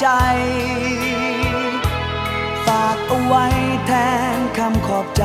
ใจ ฝากเอาไว้แทนคำขอบใจ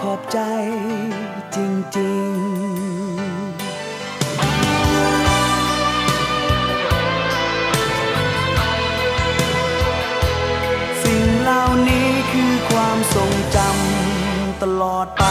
ขอบใจจริง ๆเหล่านี้คือความทรงจำตลอดไป